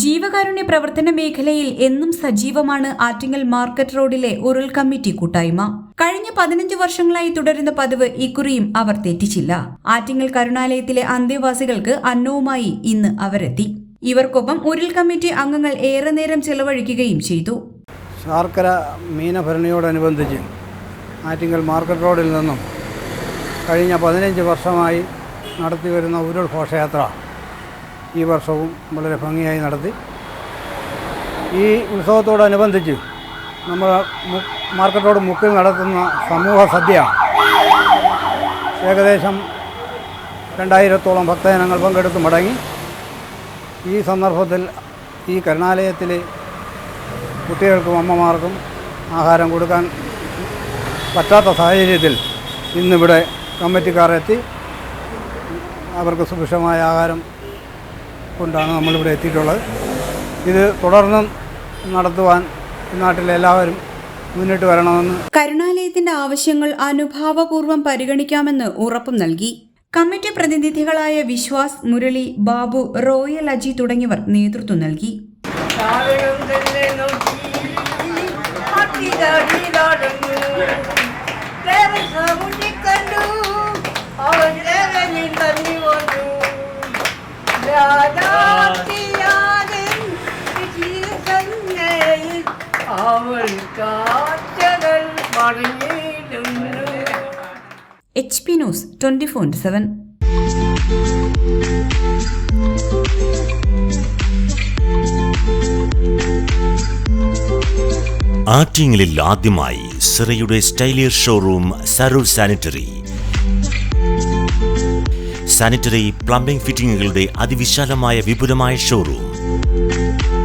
ജീവകാരുണ്യ പ്രവർത്തന മേഖലയിൽ എന്നും സജീവമാണ് ആറ്റിങ്ങൽ മാർക്കറ്റ് റോഡിലെ ഉരുൾ കമ്മിറ്റി കൂട്ടായ്മ. കഴിഞ്ഞ പതിനഞ്ച് വർഷങ്ങളായി തുടരുന്ന പതിവ് ഇക്കുറിയും അവർ തെറ്റിച്ചില്ല. ആറ്റിങ്ങൽ കരുണാലയത്തിലെ അന്തേവാസികൾക്ക് അന്നവുമായി ഇന്ന് അവരെത്തി. ഇവർക്കൊപ്പം ഉരുൾ കമ്മിറ്റി അംഗങ്ങൾ ഏറെ നേരം ചെലവഴിക്കുകയും ചെയ്തു. ശാർക്കര മീനഭരണിയോടനുബന്ധിച്ച് ആറ്റിങ്ങൽ മാർക്കറ്റ് റോഡിൽ നിന്നും കഴിഞ്ഞ പതിനഞ്ച് വർഷമായി നടത്തിവരുന്ന ഉരുൾ ഘോഷയാത്ര ഈ വർഷവും വളരെ ഭംഗിയായി നടത്തി. ഈ ഉത്സവത്തോടനുബന്ധിച്ച് നമ്മൾ മാർക്കറ്റോട് മാർക്കറ്റ് മുക്കിൽ നടത്തുന്ന സമൂഹ സദ്യ ഏകദേശം രണ്ടായിരത്തോളം ഭക്തജനങ്ങൾ പങ്കെടുത്ത് മടങ്ങി. ഈ സന്ദർഭത്തിൽ ഈ കരുണാലയത്തിലെ കുട്ടികൾക്കും അമ്മമാർക്കും ആഹാരം കൊടുക്കാൻ പറ്റാത്ത സാഹചര്യത്തിൽ ഇന്നിവിടെ കമ്മിറ്റിക്കാർ എത്തി അവർക്ക് സുഭിക്ഷമായ ആഹാരം കൊണ്ടാണ് നമ്മളിവിടെ എത്തിയിട്ടുള്ളത്. ഇത് തുടർന്നും നടത്തുവാൻ ഈ നാട്ടിലെ എല്ലാവരും മുന്നിട്ട് വരണമെന്ന് കരുണാലയത്തിന്റെ ആവശ്യങ്ങൾ അനുഭാവപൂർവം പരിഗണിക്കാമെന്ന് ഉറപ്പും നൽകി. കമ്മിറ്റി പ്രതിനിധികളായ വിശ്വാസ് മുരളി ബാബു റോയൽ അജി തുടങ്ങിയവർ നേതൃത്വം നൽകി. അവൾ കാറ്റകൾ H P news twenty four seven ആറ്റിങ്ങലിൽ ആദ്യമായി സിറയുടെ സ്റ്റൈലിയർ ഷോറൂം സരൂർ സാനിറ്ററി. സാനിറ്ററി പ്ലംബിംഗ് ഫിറ്റിംഗുകളുടെ അതിവിശാലമായ വിപുലമായ showroom.